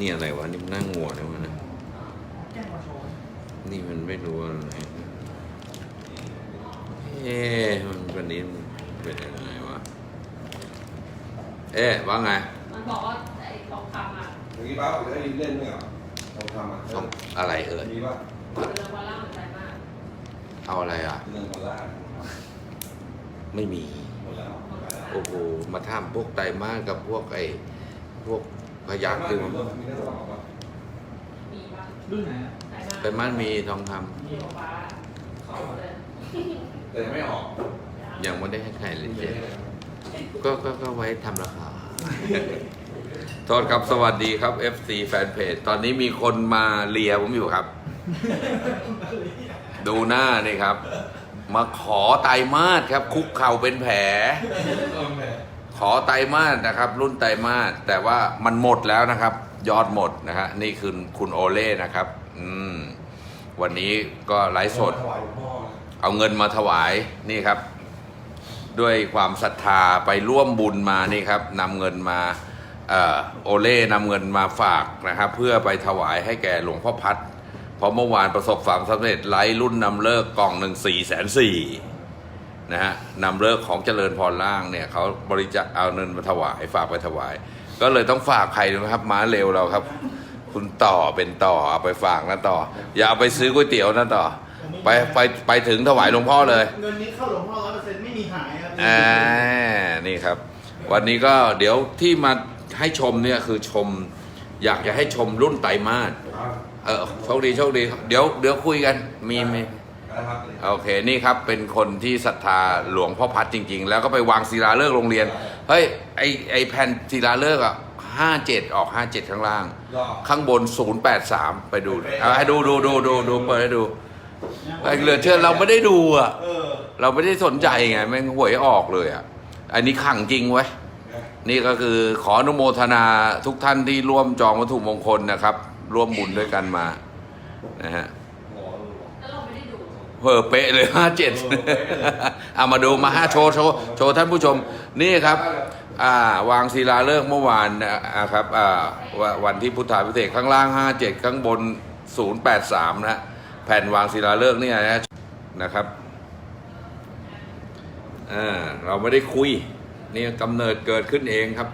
นี่อะไรวะ นี่มันนั่งงัวเลยวะนะแจ้งมาโชว์นี่มันไม่รู้อะไรเอ๊ะมันวันนี้มันเป็นยังไงวะ เอ๊ะว่าไงมันบอกว่าไอ้ทองคำอะอย่างนี้ป้าผมจะได้ยินเล่นไหมเหรอทองคำอะต้องอะไรเอ่ยมีป่ะเป็นเรื่องวาระเหมือนใจมากเอาอะไรอะ เรื่องดอลลาร์ไม่มีหมดแล้วไปแล้วโอ้โหมาท่ามพวกไตรมาสกับพวกไอ้พวก พยักคือมีเรื่องมีเรื่องบอกว่ามีบ้างรุ่นไหนอะใจมากไตรมาสมีทองคมีบอกว่าขอเลยแต่ยังไม่ออกำยังไม่ได้ให้ใครเลยไม่เจ๊ได้ก็ก็ก็ไว้ทำราคา โทษครับสวัสดีครับ FC แฟนเพจตอนนี้มีคนมาเลียผมอยู่ครับ ดูหน้านี่ครับ มาขอไตรมาสครับ คุกเข่าเป็นแผล ขอไตรมาสนะครับ รุ่นไตรมาสแต่ว่ามันหมดแล้วนะครับ ยอดหมดนะฮะนี่คือคุณโอเล่นะครับ อืมวันนี้ก็ไลฟ์สด เอาเงินมาถวายนี่ครับ ด้วยความศรัทธาไปร่วมบุญมานี่ครับนำเงินมาออโอเล่นำเงินมาฝากนะครับ เพื่อไปถวายให้แก่หลวงพ่อพัดเพราะเมื่อวานประสบความสำเร็จไลฟ์รุ่นนำเลิกกล่องหนึ่งสี่แสนสี่ นะฮะนำเลิกของเจริญพรล่างเนี่ยเขาบริจาคเอาเงินมาถวายฝากไปถวาย ก็เลยต้องฝากใครนะครับม้าเร็วเราครับ คุณต่อเป็นต่อเอาไปฝากนะต่อ อย่าเอาไปซื้อก๋วยเตี๋ยวนะต่อ ไปไปไปถึงถวายหลวงพ่อเลยเงินนี้เข้าหลวงพ่อร้อยเปอร์เซ็นต์ไม่มีหายครับอ่านี่ครับ วันนี้ก็เดี๋ยวที่มาให้ชมเนี่ยคือชม อยากจะให้ชมรุ่นไตรมาสครับเออโชคดีโชคดี เดี๋ยวเดี๋ยวคุยกันมีมี นะครับ โอเคนี่ครับเป็นคนที่ศรัทธาหลวงพ่อพัดจริง ๆ แล้วก็ไปวางศิลาฤกษ์โรงเรียน เฮ้ยไอไอแผ่นศิลาฤกษ์อะห้าเจ็ดออกห้าเจ็ดข้างล่าง รอข้างบนศูนย์แปดสามไปดูเอาให้ดูดูดูดูดูเปิดให้ดูไอ้เหลือเชื่อเราไม่ได้ดูอะ เออเราไม่ได้สนใจไงแม่งหวยออกเลยอะ อันนี้ขังจริงไว้ยนี่ก็คือขออนุโมทนาทุกท่านที่ร่วมจองวัตถุมงคลนะครับ ร่วมบุญด้วยกันมานะฮะ หมอรู้ แล้วเราไม่ได้ดู เพอเป๊ะเลยห้าเจ็ดเอามาดูมาห้าโชว์โชว์โชว์ท่านผู้ชม นี่ครับอ่าวางศิลาฤกษ์เมื่อวานนะครับอ่าวันวันที่พุทธาพิเศษกข้างล่างห้าเจ็ดข้างบนศูนย์แปดสามนะฮะแผ่นวางศิลาฤกษ์เนี่ยนะนะครับอ่าเราไม่ได้คุยนี่กำเนิดเกิดขึ้นเองครับ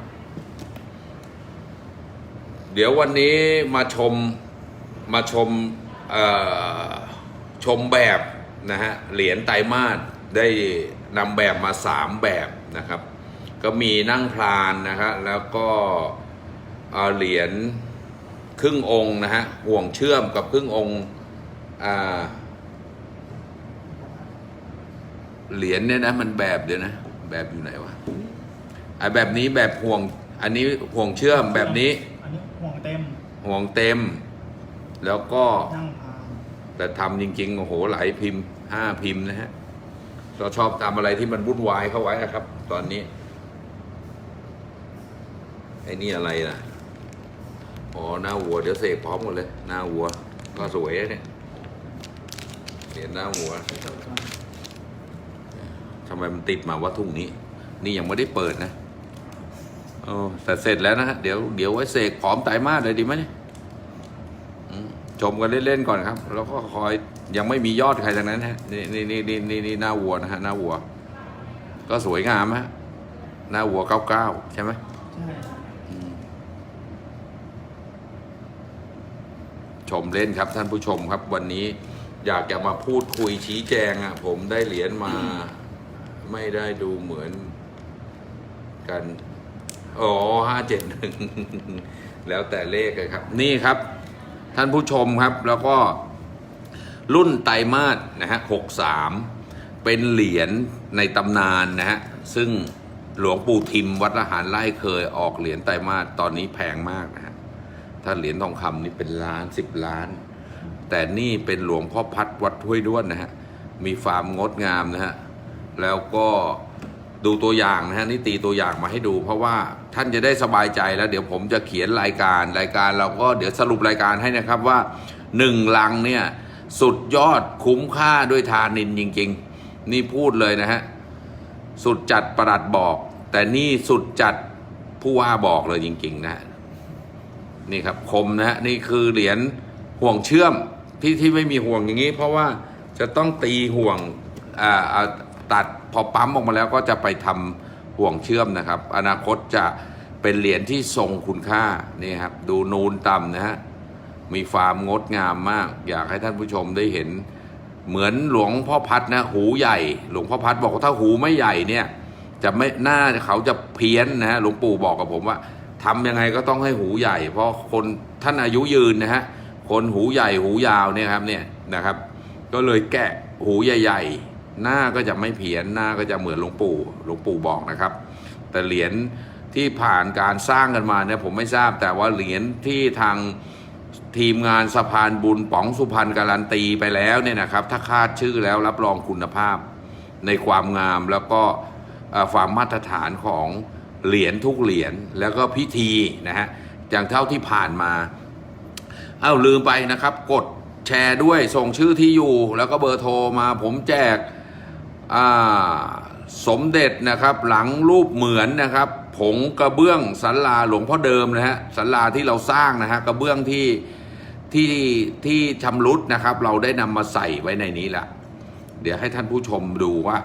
เดี๋ยววันนี้มาชมมาชมเอ่อชมแบบ นะฮะเหรียญไตรมาสได้นำแบบมาสามแบบนะครับ ก็มีนั่งพลานนะฮะแล้วก็เอาเหรียญครึ่งองค์นะฮะห่วงเชื่อมกับครึ่งองค์อ่าเหรียญเนี่ยนะมันแบบเดี๋ยวนะ แบบอยู่ไหนวะไอ้แบบนี้แบบห่วงอันนี้ห่วงเชื่อมแบบนี้ อันนี้ห่วงเต็มห่วงเต็ม แล้วก็นั่งพาน แต่ทำจริงๆโอ้โหหลายพิมพ์ห้าพิมพ์นะฮะเราชอบทำอะไรที่มันวุ่นวายเข้าไว้ครับ ตอนนี้ ไอ้นี่อะไรนะอ๋อหน้าวัวเดี๋ยวเสกพร้อมหมดเลย หน้าวัว ก็สวยนะเนี่ยเหรียญหน้าวัวทำไมมันติดมาว่าทุ่งนี้ นี่ยังไม่ได้เปิดนะโอ้แต่เสร็จแล้วนะฮะเดี๋ยวเดี๋ยวไว้เสกพร้อมไตรมาสเลยดีไหมเนี่ยอืม ชมกันเล่นๆก่อนครับ แล้วก็คอยยังไม่มียอดใครทั้งนั้นฮะนี่นี่นี่นี่นี่นี่หน้าวัวนะฮะหน้าวัว ก็สวยงามฮะหน้าวัวเก้าเก้าใช่ไหมใช่อืมชมเล่นครับท่านผู้ชมครับ วันนี้อยากจะมาพูดคุยชี้แจงอะ ผมได้เหรียญมา ไม่ได้ดูเหมือนกันอ๋อห้าเจ็ดหนึ่งแล้วแต่เลขเลยครับ นี่ครับ ท่านผู้ชมครับ แล้วก็รุ่นไตรมาสนะฮะหกสามเป็นเหรียญในตำนานนะฮะ ซึ่งหลวงปู่ทิมวัดละหารไล่เคยออกเหรียญไตรมาสตอนนี้แพงมากนะฮะ ถ้าเหรียญทองคำนี่เป็นล้านสิบล้าน แต่นี่เป็นหลวงพ่อพัดวัดห้วยด้วนนะฮะ มีความงดงามนะฮะ แล้วก็ ดูตัวอย่างนะฮะนี่ตีตัวอย่างมาให้ดู เพราะว่าท่านจะได้สบายใจแล้ว เดี๋ยวผมจะเขียนรายการรายการเราก็เดี๋ยวสรุปรายการให้นะครับว่าหนึ่งลังเนี่ยสุดยอดคุ้มค่าด้วยทานินจริง ๆ นี่พูดเลยนะฮะสุดจัดประหลัดบอก แต่นี่สุดจัดผู้ว่าบอกเลยจริง ๆ นะฮะนี่ครับคมนะฮะนี่คือเหรียญห่วงเชื่อมที่ที่ไม่มีห่วงอย่างนี้ เพราะว่าจะต้องตีห่วงอ่า ตัดพอปั๊มออกมาแล้วก็จะไปทำห่วงเชื่อมนะครับ อนาคตจะเป็นเหรียญที่ทรงคุณค่านี่ครับ ดูนูนต่ำนะฮะมีความงดงามมาก อยากให้ท่านผู้ชมได้เห็น เหมือนหลวงพ่อพัดนะหูใหญ่ หลวงพ่อพัดบอกว่าถ้าหูไม่ใหญ่เนี่ยจะไม่หน้าเขาจะเพี้ยนนะฮะหลวงปู่บอกกับผมว่าทำยังไงก็ต้องให้หูใหญ่ เพราะคนท่านอายุยืนนะฮะคนหูใหญ่หูยาวเนี่ยครับเนี่ยนะครับ ก็เลยแกะหูใหญ่ ๆ หน้าก็จะไม่เพี้ยนหน้าก็จะเหมือนหลวงปู่หลวงปู่บอกนะครับ แต่เหรียญที่ผ่านการสร้างกันมาเนี่ยผมไม่ทราบแต่ว่าเหรียญที่ทางทีมงานสะพานบุญป๋องสุพรรณการันตีไปแล้วเนี่ยนะครับ ถ้าคาดชื่อแล้วรับรองคุณภาพในความงามแล้วก็ความมาตรฐานของเหรียญทุกเหรียญแล้วก็พิธีนะฮะอย่างเท่าที่ผ่านมา เอ้าลืมไปนะครับ กดแชร์ด้วยส่งชื่อที่อยู่ แล้วก็เบอร์โทรมาผมแจก สมเด็จนะครับหลังรูปเหมือนนะครับ ผงกระเบื้องสันลาหลวงพ่อเดิมนะฮะสันลาที่เราสร้างนะฮะกระเบื้องที่ที่ที่ชำรุดนะครับ เราได้นำมาใส่ไว้ในนี้แหละเดี๋ยวให้ท่านผู้ชมดูว่า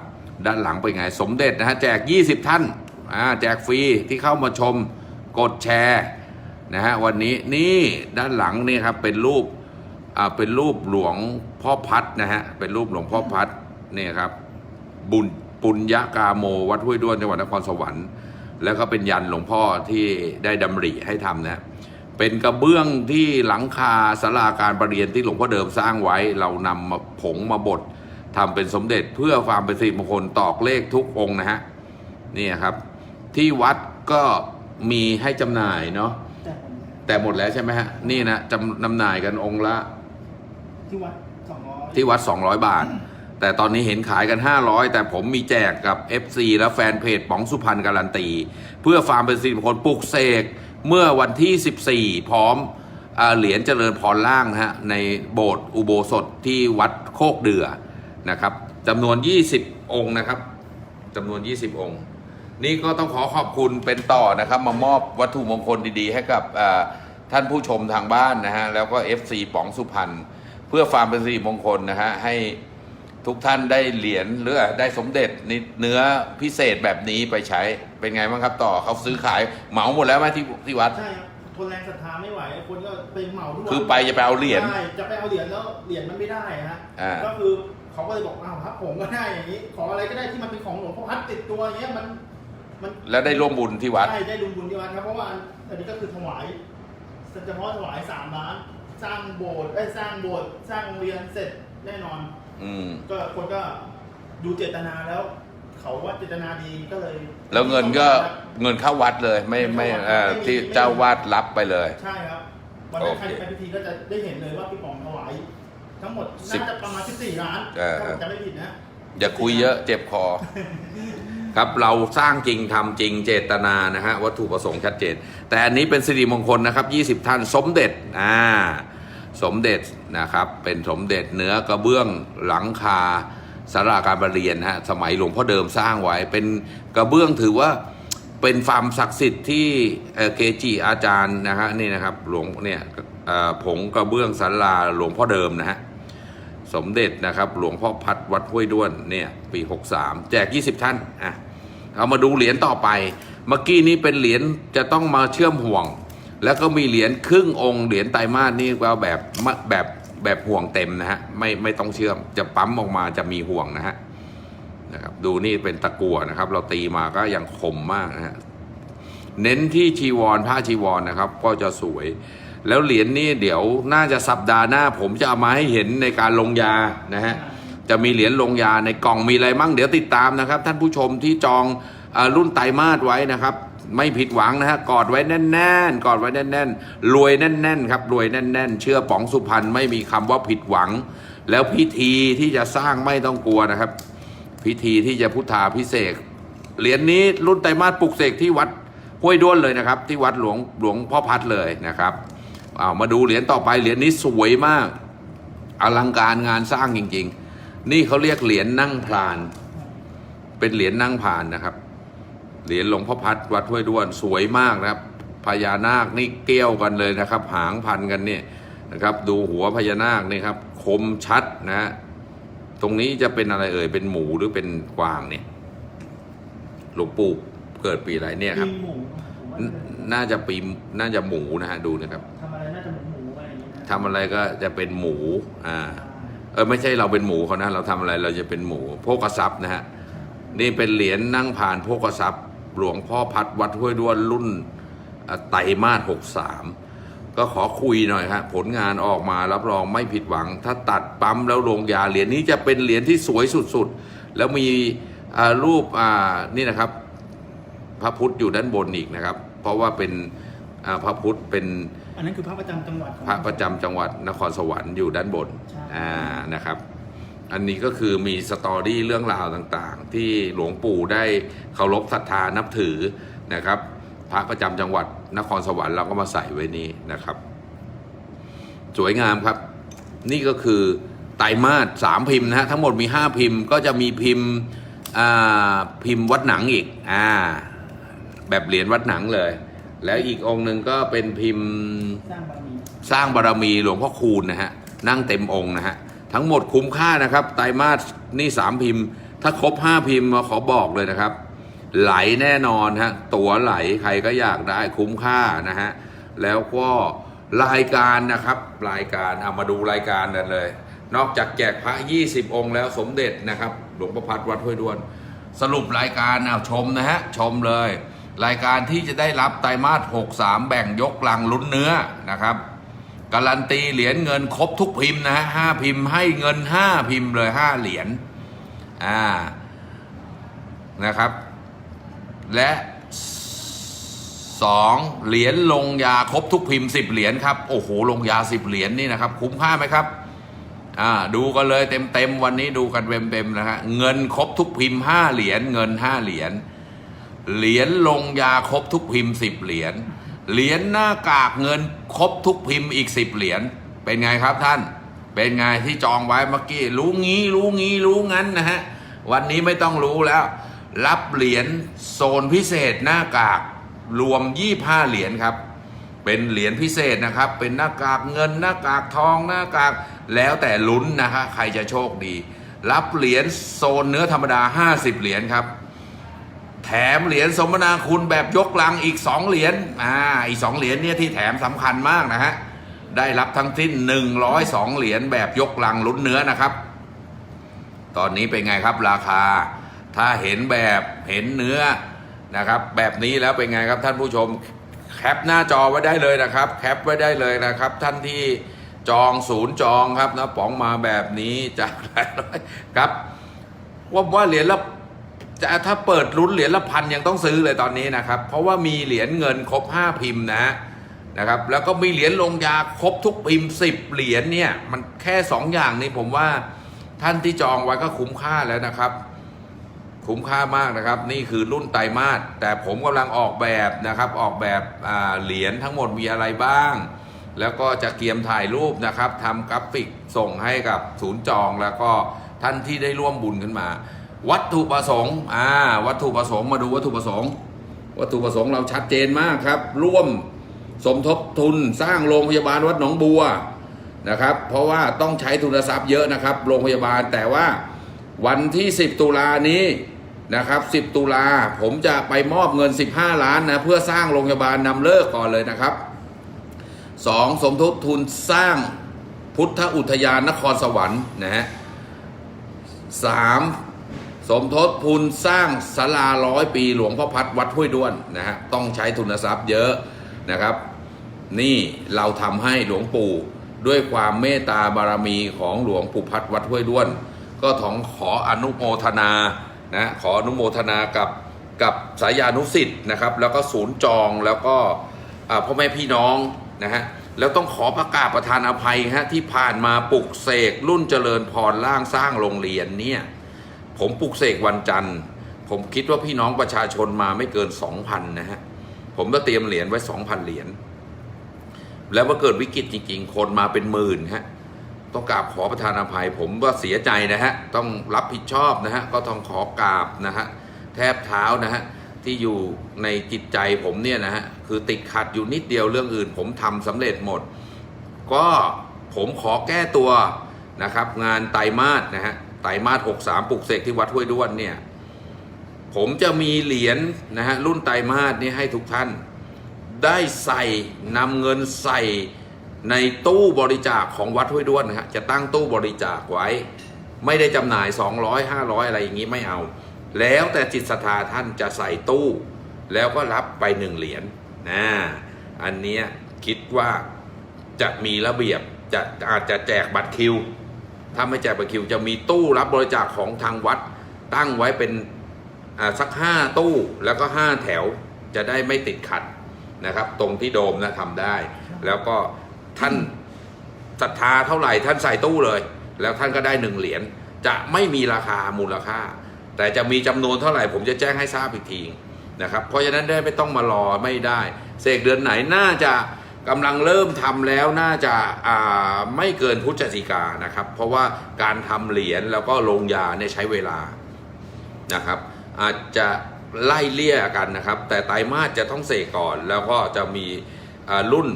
ด้านหลังเป็นไง สมเด็จนะฮะแจก 20 ท่านอ่าแจกฟรีที่เข้ามาชมกดแชร์นะฮะวันนี้นี่ด้านหลังนี่ครับเป็นรูปอ่าเป็นรูปหลวงพ่อพัดนะฮะเป็นรูปหลวงพ่อพัดนี่ครับ บุญปุญญากาโม วัดห้วยด้วนจังหวัดนครสวรรค์ แล้วก็เป็นยันหลวงพ่อที่ได้ดำริให้ทำนะเป็นกระเบื้องที่หลังคาสาราการประเรียนที่หลวงพ่อเดิมสร้างไว้ เรานำมาผงมาบดทำเป็นสมเด็จเพื่อความเป็นสิริมงคลตอกเลขทุกองค์นะฮะนี่ครับ ที่วัดก็มีให้จำหน่ายเนาะแต่ผมแต่หมดแล้วใช่ไหมฮะนี่นะจำนำหน่ายกันองค์ละ ที่วัดสองร้อยที่วัด200บาท แต่ตอนนี้เห็นขายกัน 500 แต่ผมมีแจกกับ FC และแฟนเพจป๋องสุพรรณการันตี เพื่อความเป็นสิริมงคลปลุกเสกเมื่อวันที่ 14 พร้อมอ่าเหรียญเจริญพรล่างนะฮะในโบสถ์อุโบสถที่วัดโคกเดือนะครับจำนวน 20 องค์นะครับจำนวน 20 องค์ นี่ก็ต้องขอขอบคุณเป็นต่อนะครับ มามอบวัตถุมงคลดีๆ ให้กับท่านผู้ชมทางบ้านนะฮะแล้วก็ FC ป๋องสุพรรณเพื่อความเป็นสิริมงคลนะฮะให้ ทุกท่านได้เหรียญหรือได้สมเด็จนี่เนื้อพิเศษแบบนี้ไปใช้เป็นไงบ้างครับต่อเขาซื้อขายเหมาหมดแล้วไหมที่ที่วัด ใช่ครับทนแรงศรัทธาไม่ไหว คนก็ไปเหมาทุกวันคือไปจะไปเอาเหรียญ ใช่จะไปเอาเหรียญแล้วเหรียญมันไม่ได้ฮะอ่า ก็คือเขาก็เลยบอกอ้าวครับผมก็ได้อย่างนี้ ขออะไรก็ได้ที่มันเป็นของหลวงพ่อพัดติดตัวอย่างเงี้ยมันมันแล้วได้ร่วมบุญที่วัด ได้ได้ลุงบุญที่วัดครับเพราะว่าอันนี้ก็คือถวายเฉพาะถวายสามล้าน สร้างโบสถ์ได้ยสร้างโบสถ์สร้างโรงเรียนเสร็จแน่นอน อืม ก็คนก็ดูเจตนาแล้ว เขาว่าเจตนาดีก็เลยแล้วเงินก็เงินเข้าวัดเลย ไม่ไม่เอ่อที่เจ้าวาดรับไปเลย ใช่ครับ วันนั้นโอใครเคไปพิธีก็จะได้เห็นเลยว่าพี่ป๋องถวายทั้งหมดสิบน่าจะประมาณ14ล้านเออ ถ้าผมจำไม่ผิดนะ อย่าคุยเยอะเจ็บคอ ครับเราสร้างจริงทำจริงเจตนานะฮะวัตถุประสงค์ชัดเจน แต่อันนี้เป็นสิริมงคลนะครับ 20 ท่านสมเด็จอ่า สมเด็จนะครับ เป็นสมเด็จเนื้อกระเบื้องหลังคาสาราการประเรียนฮะสมัยหลวงพ่อเดิมสร้างไว้ เป็นกระเบื้องถือว่าเป็นฟาร์มศักดิ์สิทธิ์ที่เกจิอาจารย์นะฮะนี่นะครับหลวงเนี่ยผงกระเบื้องสาราหลวงพ่อเดิมนะฮะสมเด็จนะครับหลวงพ่อพัดวัดห้วยด้วนเนี่ยปี 63 แจก 20 ท่านอะเอามาดูเหรียญต่อไป เมื่อกี้นี้เป็นเหรียญจะต้องมาเชื่อมห่วง แล้วก็มีเหรียญครึ่งองค์เหรียญไตรมาสนี่ก็แบบแบบแบบห่วงเต็มนะฮะไม่ไม่ต้องเชื่อมจะปั๊มออกมาจะมีห่วงนะฮะนะครับดูนี่เป็นตะกั่วนะครับ เราตีมาก็ยังคมมากนะฮะเน้นที่ชีวรผ้าชีวรนะครับ ก็จะสวย แล้วเหรียญนี่เดี๋ยวน่าจะสัปดาห์หน้า ผมจะเอามาให้เห็นในการลงยานะฮะจะมีเหรียญลงยาในกล่องมีอะไรมั่งเดี๋ยวติดตามนะครับ ท่านผู้ชมที่จองอรุ่นไตรมาสไว้นะครับ ไม่ผิดหวังนะฮะกอดไว้แน่น ๆ กอดไว้แน่น ๆ รวยแน่น ๆ ครับ รวยแน่น ๆ เชื่อป๋องสุพรรณไม่มีคำว่าผิดหวัง แล้วพิธีที่จะสร้างไม่ต้องกลัวนะครับ พิธีที่จะพุทธาพิเศษเหรียญนี้รุ่นไตรมาสปลุกเสกที่วัดห้วยด้วนเลยนะครับ ที่วัดหลวงหลวงพ่อพัดเลยนะครับเอามาดูเหรียญต่อไปเหรียญนี้สวยมาก อลังการงานสร้างจริง ๆ นี่เขาเรียกเหรียญนั่งพราน เป็นเหรียญนั่งพรานนะครับ เหรียญหลวงพ่อพัดวัดห้วยด้วนสวยมากนะครับ พญานาคนี่เกี้ยวกันเลยนะครับ หางพันกันเนี่ยนะครับ ดูหัวพญานาคนี่ครับ คมชัดนะฮะตรงนี้จะเป็นอะไรเอ่ยเป็นหมูหรือเป็นกวางเนี่ยหลวงปู่เกิดปีอะไรเนี่ยครับ ปีหมูผมว่านน่าจะปีน่าจะหมูนะฮะดูนะครับทำอะไรน่าจะเหมือนหมูอะไรอย่างเงี้ยนะทำอะไรก็จะเป็นหมูอ่า เออไม่ใช่เราเป็นหมูเขานะ เราทำอะไรเราจะเป็นหมูโภกทรัพย์นะฮะ นี่เป็นเหรียญนั่งผ่านโภกทรัพย์ หลวงพ่อพัดวัดห้วยด้วนรุ่นอะไตรมาสหกสามก็ขอคุยหน่อยฮะผลงานออกมารับรองไม่ผิดหวัง ถ้าตัดปั๊มแล้วลงยาเหรียญนี้จะเป็นเหรียญที่สวยสุดๆ แล้วมีอ่ารูปอ่านี่นะครับ พระพุทธอยู่ด้านบนอีกนะครับ เพราะว่าเป็นอ่าพระพุทธเป็นอันนั้นคือพระประจำจังหวัดของพระประจำจังหวัดนครสวรรค์อยู่ด้านบนใช่อ่านะครับ อันนี้ก็คือมีสตอรี่เรื่องราวต่างๆ ที่หลวงปู่ได้เคารพศรัทธานับถือนะครับพระประจำจังหวัดนครสวรรค์เราก็มาใส่ไว้นี้นะครับ สวยงามครับ นี่ก็คือไตรมาสสามพิมพ์นะฮะทั้งหมดมีห้าพิมพ์ก็จะมีพิมพ์อ่าพิมพ์วัดหนังอีกอ่าแบบเหรียญวัดหนังเลย แล้วอีกองค์หนึ่งก็เป็นพิมพ์สร้างบารมีสร้างบารมีหลวงพ่อคูณนะฮะนั่งเต็มองค์นะฮะ ทั้งหมดคุ้มค่านะครับ ไตรมาสนี่สามพิมพ์ ถ้าครบห้าพิมพ์มาขอบอกเลยนะครับ ไหลแน่นอนฮะตั๋วไหลใครก็อยากได้คุ้มค่านะฮะแล้วก็รายการนะครับ รายการเอามาดูรายการกันเลย นอกจากแจกพระ 20 องค์แล้วสมเด็จนะครับ หลวงประพัดวัดห้วยด้วน สรุปรายการเอาชมนะฮะชมเลย รายการที่จะได้รับไตรมาส 63 แบ่งยกลังลุ้นเนื้อนะครับ การันตีเหรียญเงินครบทุกพิมพ์นะฮะห้าพิมพ์ให้เงินห้าพิมพ์เลยห้าเหรียญอ่านะครับ และสองเหรียญลงยาครบทุกพิมพ์สิบเหรียญครับโอ้โหลงยาสิบเหรียญนี่นะครับ คุ้มค่าไหมครับอ่าดูกันเลยเต็มเต็มวันนี้ดูกันเต็มเต็มนะฮะเงินครบทุกพิมพ์ห้าเหรียญเงินห้าเหรียญเหรียญลงยาครบทุกพิมพ์สิบเหรียญ เหรียญหน้ากากเงินครบทุกพิมพ์อีกสิบเหรียญเป็นไงครับท่าน เป็นไงที่จองไว้เมื่อกี้รู้งี้รู้งี้รู้งั้นนะฮะวันนี้ไม่ต้องรู้แล้ว รับเหรียญโซนพิเศษหน้ากากรวม25เหรียญครับ เป็นเหรียญพิเศษนะครับ เป็นหน้ากากเงินหน้ากากทองหน้ากากแล้วแต่ลุ้นนะฮะใครจะโชคดี รับเหรียญโซนเนื้อธรรมดา 50 เหรียญครับ แถมเหรียญสมนาคุณแบบยกลังอีก 2 เหรียญอ่าอีก 2 เหรียญเนี่ยที่แถมสำคัญมากนะฮะ ได้รับทั้งสิ้น 102 เหรียญแบบยกลังลุ้นเนื้อนะครับ ตอนนี้เป็นไงครับราคา ถ้าเห็นแบบเห็นเนื้อนะครับ แบบนี้แล้วเป็นไงครับท่านผู้ชมแคปหน้าจอไว้ได้เลยนะครับ แคปไว้ได้เลยนะครับ ท่านที่จองศูนย์จองครับนะป๋องมาแบบนี้จากหลายร้อยครับว่าว่าเหรียญละ จะถ้าเปิดลุ้นเหรียญละพันยังต้องซื้อเลยตอนนี้นะครับ เพราะว่ามีเหรียญเงินครบห้าพิมพ์นะนะครับ แล้วก็มีเหรียญลงยาครบทุกพิมพ์สิบเหรียญเนี่ย มันแค่สองอย่างนี้ผมว่าท่านที่จองไว้ก็คุ้มค่าแล้วนะครับ คุ้มค่ามากนะครับ นี่คือรุ่นไตรมาสแต่ผมกำลังออกแบบนะครับ ออกแบบเหรียญทั้งหมดมีอะไรบ้าง แล้วก็จะเกียมถ่ายรูปนะครับทำกราฟิกส่งให้กับศูนย์จองแล้วก็ท่านที่ได้ร่วมบุญขึ้นมา วัตถุประสงค์อ่าวัตถุประสงค์มาดูวัตถุประสงค์ วัตถุประสงค์เราชัดเจนมากครับ ร่วมสมทบทุนสร้างโรงพยาบาลวัดหนองบัวนะครับ เพราะว่าต้องใช้ทุนทรัพย์เยอะนะครับ โรงพยาบาลแต่ว่าวันที่ 10 ตุลานี้นะครับ 10 ตุลาผมจะไปมอบเงิน 15 ล้านนะเพื่อสร้างโรงพยาบาลนำเลิกก่อนเลยนะครับ 2. สมทบทุนสร้างพุทธอุทยานนครสวรรค์นะฮะ 3. สมทบทุนสร้างศาลาร้อยปีหลวงพ่อพัดวัดห้วยด้วนนะฮะต้องใช้ทุนทรัพย์เยอะนะครับ นี่เราทำให้หลวงปู่ด้วยความเมตตาบารมีของหลวงปู่พัดวัดห้วยด้วน ก็ถองขออนุโมทนานะขออนุโมทนากับกับสายานุสิทธ์นะครับ แล้วก็ศูนย์จองแล้วก็พ่อแม่พี่น้องนะฮะแล้วต้องขอประกาศประทานอภัยฮะที่ผ่านมาปลุกเสกรุ่นเจริญพรร่างสร้างโรงเรียนเนี่ย ผมปลุกเสกวันจันทร์ ผมคิดว่าพี่น้องประชาชนมาไม่เกิน2,000นนะฮะ ผมก็เตรียมเหรียญไว้2,000เหรียญ แล้วมาเกิดวิกฤตจริงๆ คนมาเป็นหมื่นฮะ ต้องกราบขอประทานอภัย ผมว่าเสียใจนะฮะ ต้องรับผิดชอบนะฮะ ก็ต้องขอกราบนะฮะ แทบเท้านะฮะ ที่อยู่ในจิตใจผมเนี่ยนะฮะ คือติดขัดอยู่นิดเดียวเรื่องอื่น ผมทำสำเร็จหมด ก็ผมขอแก้ตัวนะครับ งานไตรมาสนะฮะ ไตรมาสหกสามปลุกเสกที่วัดห้วยด้วนเนี่ย ผมจะมีเหรียญนะฮะรุ่นไตรมาสนี้ให้ทุกท่าน ได้ใส่นำเงินใส่ในตู้บริจาคของวัดห้วยด้วนนะฮะจะตั้งตู้บริจาคไว้ ไม่ได้จำหน่าย 200 500 อะไรอย่างนี้ไม่เอา แล้วแต่จิตศรัทธาท่านจะใส่ตู้ แล้วก็รับไปหนึ่งเหรียญนะอันเนี้ยคิดว่าจะมีระเบียบจะอาจจะแจกบัตรคิว ถ้าไม่แจกบัตรคิวจะมีตู้รับบริจาคของทางวัด ตั้งไว้เป็นอ่าสักห้าตู้แล้วก็ห้าแถวจะได้ไม่ติดขัดนะครับ ตรงที่โดมนะทำได้ แล้วก็ท่านศรัทธาเท่าไหร่ท่านใส่ตู้เลย แล้วท่านก็ได้หนึ่งเหรียญจะไม่มีราคามูลค่า แต่จะมีจำนวนเท่าไหร่ ผมจะแจ้งให้ทราบอีกทีนะครับ เพราะฉะนั้นได้ไม่ต้องมารอไม่ได้ เสกเดือนไหนน่าจะ กำลังเริ่มทำแล้วน่าจะอ่าไม่เกินพฤศจิกานะครับ เพราะว่าการทำเหรียญแล้วก็ลงยาเนี่ยใช้เวลานะครับ อาจจะไล่เลี่ยกันนะครับ แต่ไตรมาสจะต้องเสกก่อน แล้วก็จะมีอ่ารุ่น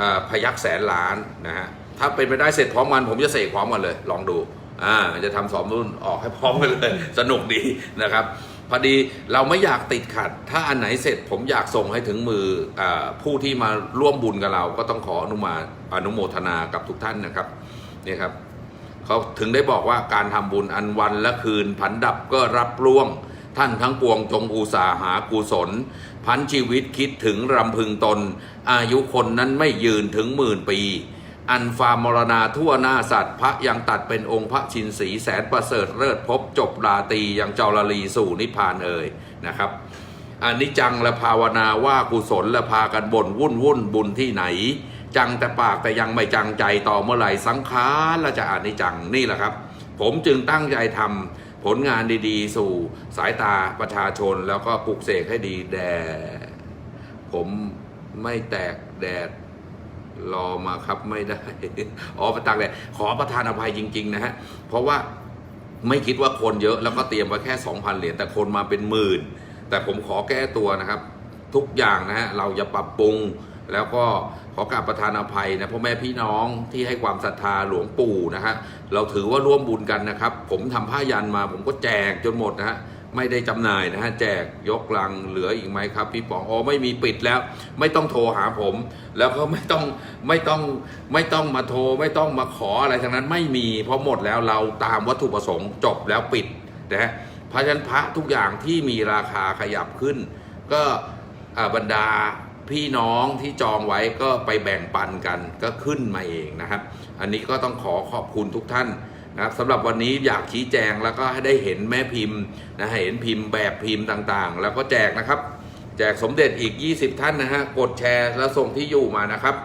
อ่าพยักแสนล้านนะฮะถ้าเป็นไปได้เสร็จพร้อมกันผมจะเสกพร้อมกันเลย ลองดูอ่าจะทำสองรุ่นออกให้พร้อมกันเลย สนุกดีนะครับ พอดีเราไม่อยากติดขัด ถ้าอันไหนเสร็จผมอยากส่งให้ถึงมืออผู้ที่มาร่วมบุญกับเรา ก็ต้องขออนุมาอนุโมทนากับทุกท่านนะครับนี่ครับเขาถึงได้บอกว่าการทำบุญอันวันและคืน ผันดับก็รับล่วง ท่านทั้งปวงจงอุตสาหากุศล พันชีวิตคิดถึงรำพึงตน อายุคนนั้นไม่ยืนถึงหมื่นปี อันฟามมรณาทั่วหน้าสัตว์ พระยังตัดเป็นองค์พระชินสีแสนประเสริฐเลิศพบจบราตียังเจารลีสู่นิพพานเอ่ยนะครับอันนี้จังและภาวนาว่ากุศลและพากันบ่นวุ่นวุ่นบุญที่ไหน จังแต่ปากแต่ยังไม่จังใจต่อเมื่อไหร่สังขารและจะอ่านิจังนี่แหละครับ ผมจึงตั้งใจทำผลงานดีๆ สู่สายตาประชาชนแล้วก็ปลุกเสกให้ดีแด่ผมไม่แตกแดด รอมาครับไม่ได้อ๋อประตักแดดขอประทานอภัยจริง ๆ นะฮะ เพราะว่าไม่คิดว่าคนเยอะแล้วก็เตรียมไว้แค่ 2,000 เหรียญแต่คนมาเป็นหมื่น แต่ผมขอแก้ตัวนะครับ ทุกอย่างนะฮะเราจะปรับปรุงแล้วก็ขอกราบประทานอภัยนะพ่อแม่พี่น้องที่ให้ความศรัทธาหลวงปู่นะฮะเราถือว่าร่วมบุญกันนะครับ ผมทำผ้ายันมาผมก็แจกจนหมดนะฮะ ไม่ได้จำหน่ายนะฮะแจกยกลังเหลืออีกไหมครับ พี่ป๋องอ๋อไม่มีปิดแล้ว ไม่ต้องโทรหาผม แล้วก็ไม่ต้องไม่ต้องไม่ต้องมาโทร ไม่ต้องมาขออะไรทั้งนั้นไม่มีเพราะหมดแล้วเราตามวัตถุประสงค์จบแล้วปิดนะฮะเพราะฉะนั้นพระทุกอย่างที่มีราคาขยับขึ้น ก็บรรดาพี่น้องที่จองไว้ก็ไปแบ่งปันกันก็ขึ้นมาเองนะครับ อันนี้ก็ต้องขอขอบคุณทุกท่าน นะครับสำหรับวันนี้อยากชี้แจงแล้วก็ให้ได้เห็นแม่พิมพ์นะเห็นพิมพ์แบบพิมพ์ต่างๆ แล้วก็แจกนะครับ แจกสมเด็จอีก 20 ท่านนะฮะกดแชร์แล้วส่งที่อยู่มานะครับ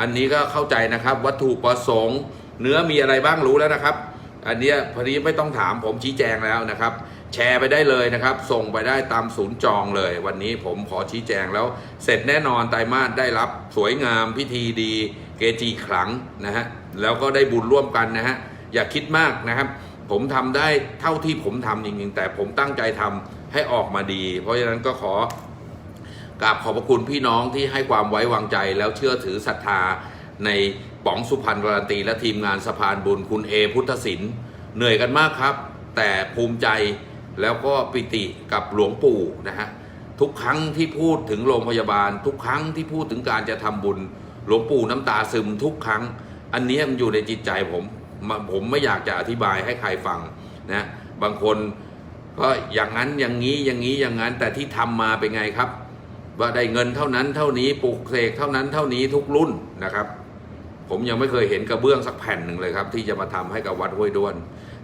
อันนี้ก็เข้าใจนะครับ วัตถุประสงค์เนื้อมีอะไรบ้างรู้แล้วนะครับ อันนี้พอดีไม่ต้องถามผมชี้แจงแล้วนะครับ แชร์ไปได้เลยนะครับ ส่งไปได้ตามศูนย์จองเลย วันนี้ผมขอชี้แจงแล้ว เสร็จแน่นอนไตรมาสได้รับสวยงามพิธีดี เกจิขลังนะฮะแล้วก็ได้บุญร่วมกันนะฮะ อย่าคิดมากนะครับ ผมทำได้เท่าที่ผมทำจริงๆแต่ผมตั้งใจทำให้ออกมาดี เพราะฉะนั้นก็ขอกราบขอบพระคุณพี่น้องที่ให้ความไว้วางใจแล้วเชื่อถือศรัทธาในป๋องสุพรรณวรันตี และทีมงานสะพานบุญคุณเอพุทธศิลป์เหนื่อยกันมากครับ แต่ภูมิใจแล้วก็ปิติกับหลวงปู่นะฮะทุกครั้งที่พูดถึงโรงพยาบาล ทุกครั้งที่พูดถึงการจะทำบุญ หลวงปู่น้ำตาซึมทุกครั้ง อันนี้มันอยู่ในจิตใจผม ผมไม่อยากจะอธิบายให้ใครฟังนะบางคนก็อย่างนั้นอย่างนี้อย่างนี้อย่างนั้น แต่ที่ทำมาเป็นไงครับ ว่าได้เงินเท่านั้นเท่านี้ปลูกเสกเท่านั้นเท่านี้ทุกรุ่นนะครับ ผมยังไม่เคยเห็นกระเบื้องสักแผ่นหนึ่งเลยครับ ที่จะมาทำให้กับวัดห้วยด้วน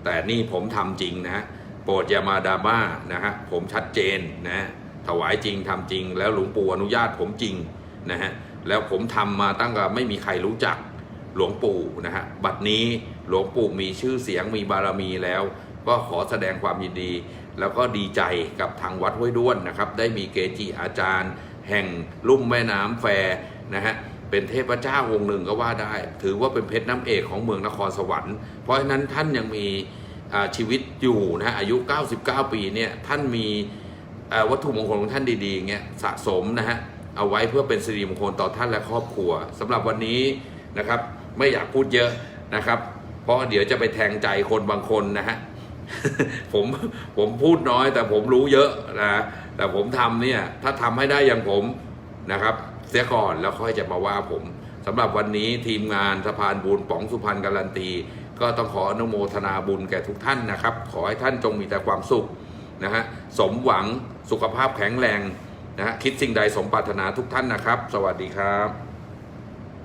แต่นี่ผมทำจริงนะโปรดอย่ามาดราม่านะฮะผมชัดเจนนะถวายจริงทำจริง แล้วหลวงปู่อนุญาตผมจริงนะฮะแล้วผมทำมาตั้งแต่ไม่มีใครรู้จัก หลวงปู่นะฮะบัดนี้หลวงปู่มีชื่อเสียงมีบารมีแล้ว ก็ขอแสดงความยินดี แล้วก็ดีใจกับทางวัดห้วยด้วนนะครับ ได้มีเกจิอาจารย์ แห่งลุ่มแม่น้ำแฟนะฮะเป็นเทพเจ้าองค์หนึ่งก็ว่าได้ ถือว่าเป็นเพชรน้ำเอกของเมืองนครสวรรค์ เพราะฉะนั้นท่านยังมีชีวิตอยู่นะฮะอายุ 99 ปีเนี่ยท่านมีวัตถุมงคลของท่านดีๆเงี้ยสะสมนะฮะเอาไว้เพื่อเป็นสิริมงคลต่อท่านและครอบครัวสำหรับวันนี้นะครับ ไม่อยากพูดเยอะนะครับ เพราะเดี๋ยวจะไปแทงใจคนบางคนนะฮะผมผมพูดน้อยแต่ผมรู้เยอะนะแต่ผมทำเนี่ยถ้าทำให้ได้อย่างผมนะครับ เสียก่อนแล้วค่อยจะมาว่าผมสำหรับวันนี้ทีมงานสะพานบุญป๋องสุพรรณการันตี ก็ต้องขออนุโมทนาบุญแก่ทุกท่านนะครับ ขอให้ท่านจงมีแต่ความสุขนะฮะสมหวังสุขภาพแข็งแรงนะฮะคิดสิ่งใดสมปรารถนาทุกท่านนะครับ สวัสดีครับ